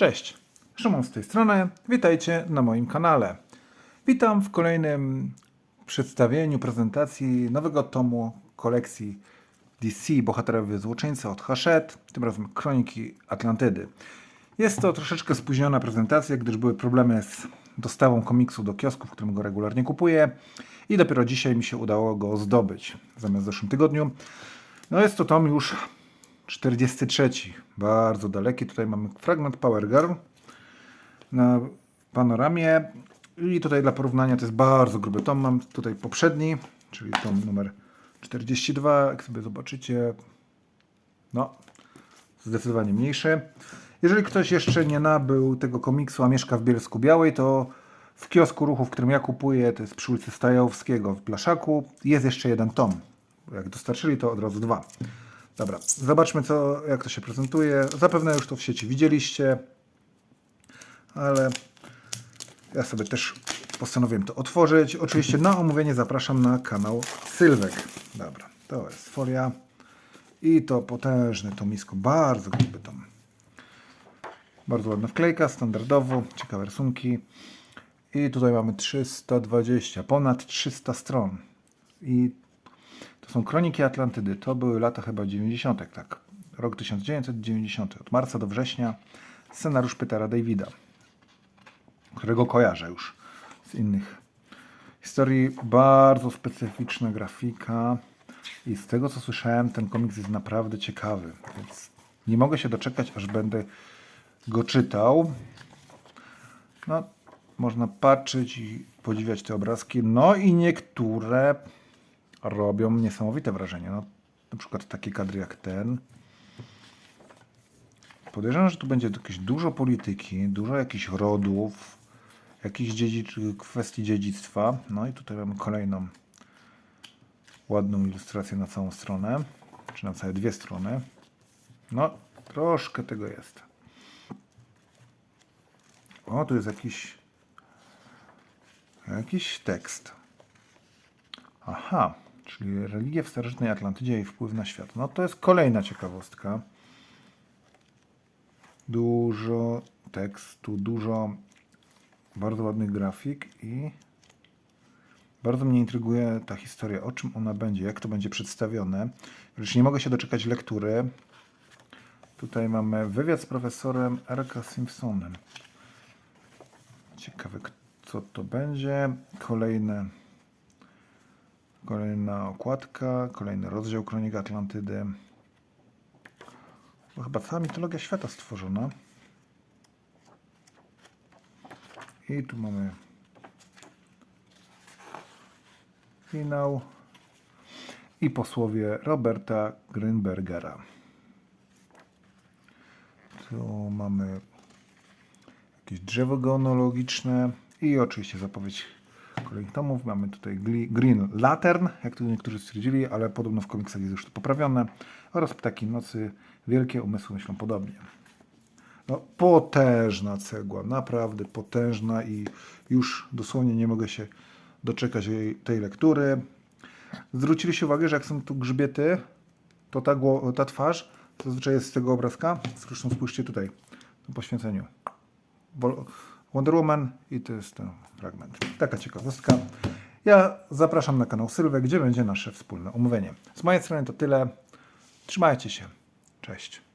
Cześć, Szymon z tej strony. Witajcie na moim kanale. Witam w kolejnym przedstawieniu, prezentacji nowego tomu kolekcji DC Bohaterowie Złoczyńcy od Hachette, tym razem Kroniki Atlantydy. Jest to troszeczkę spóźniona prezentacja, gdyż były problemy z dostawą komiksu do kiosku, w którym go regularnie kupuję i dopiero dzisiaj mi się udało go zdobyć, zamiast w zeszłym tygodniu. No jest to tom już 43. Bardzo daleki. Tutaj mamy fragment Power Girl na panoramie. I tutaj dla porównania to jest bardzo gruby tom. Mam tutaj poprzedni, czyli tom numer 42. Jak sobie zobaczycie, no, zdecydowanie mniejszy. Jeżeli ktoś jeszcze nie nabył tego komiksu, a mieszka w Bielsku Białej, to w kiosku ruchu, w którym ja kupuję, to jest przy ulicy Stajowskiego w Blaszaku, jest jeszcze jeden tom. Jak dostarczyli, to od razu dwa. Dobra, zobaczmy co, jak to się prezentuje. Zapewne już to w sieci widzieliście, ale ja sobie też postanowiłem to otworzyć. Oczywiście na omówienie zapraszam na kanał Sylwek. Dobra, to jest folia i to potężne tomisko, bardzo gruby tom. Bardzo ładna wklejka, standardowo, ciekawe rysunki. I tutaj mamy 320, ponad 300 stron. I to są Kroniki Atlantydy. To były lata chyba 90. tak. Rok 1990. Od marca do września. Scenariusz Petera Davida, którego kojarzę już z innych historii. Bardzo specyficzna grafika. I z tego co słyszałem, ten komiks jest naprawdę ciekawy. Więc nie mogę się doczekać, aż będę go czytał. No, można patrzeć i podziwiać te obrazki. No i niektóre robią niesamowite wrażenie. No, na przykład takie kadry jak ten. Podejrzewam, że tu będzie jakieś dużo polityki, dużo jakichś rodów, jakichś kwestii dziedzictwa. No i tutaj mamy kolejną ładną ilustrację na całą stronę, czy na całe dwie strony. No, troszkę tego jest. O, tu jest jakiś jakiś tekst. Aha, czyli religia w starożytnej Atlantydzie i wpływ na świat. No to jest kolejna ciekawostka. Dużo tekstu, dużo bardzo ładnych grafik i bardzo mnie intryguje ta historia, o czym ona będzie, jak to będzie przedstawione. Już nie mogę się doczekać lektury. Tutaj mamy wywiad z profesorem R.K. Simpsonem. Ciekawe, co to będzie. Kolejne, kolejna okładka, kolejny rozdział Kronik Atlantydy. To chyba cała mitologia świata stworzona. I tu mamy finał i posłowie Roberta Grünbergera. Tu mamy jakieś drzewo genealogiczne i oczywiście zapowiedź kolejnych tomów. Mamy tutaj Green Lantern, jak tu niektórzy stwierdzili, ale podobno w komiksach jest już to poprawione. Oraz Ptaki Nocy, Wielkie Umysły myślą podobnie. No, potężna cegła, naprawdę potężna i już dosłownie nie mogę się doczekać jej, tej lektury. Zwróciliście uwagę, że jak są tu grzbiety, to ta, ta twarz zazwyczaj jest z tego obrazka. Zresztą spójrzcie tutaj, na poświęceniu. Wol- Wonder Woman i to jest ten fragment. Taka ciekawostka. Ja zapraszam na kanał Sylwek, gdzie będzie nasze wspólne omówienie. Z mojej strony to tyle. Trzymajcie się. Cześć.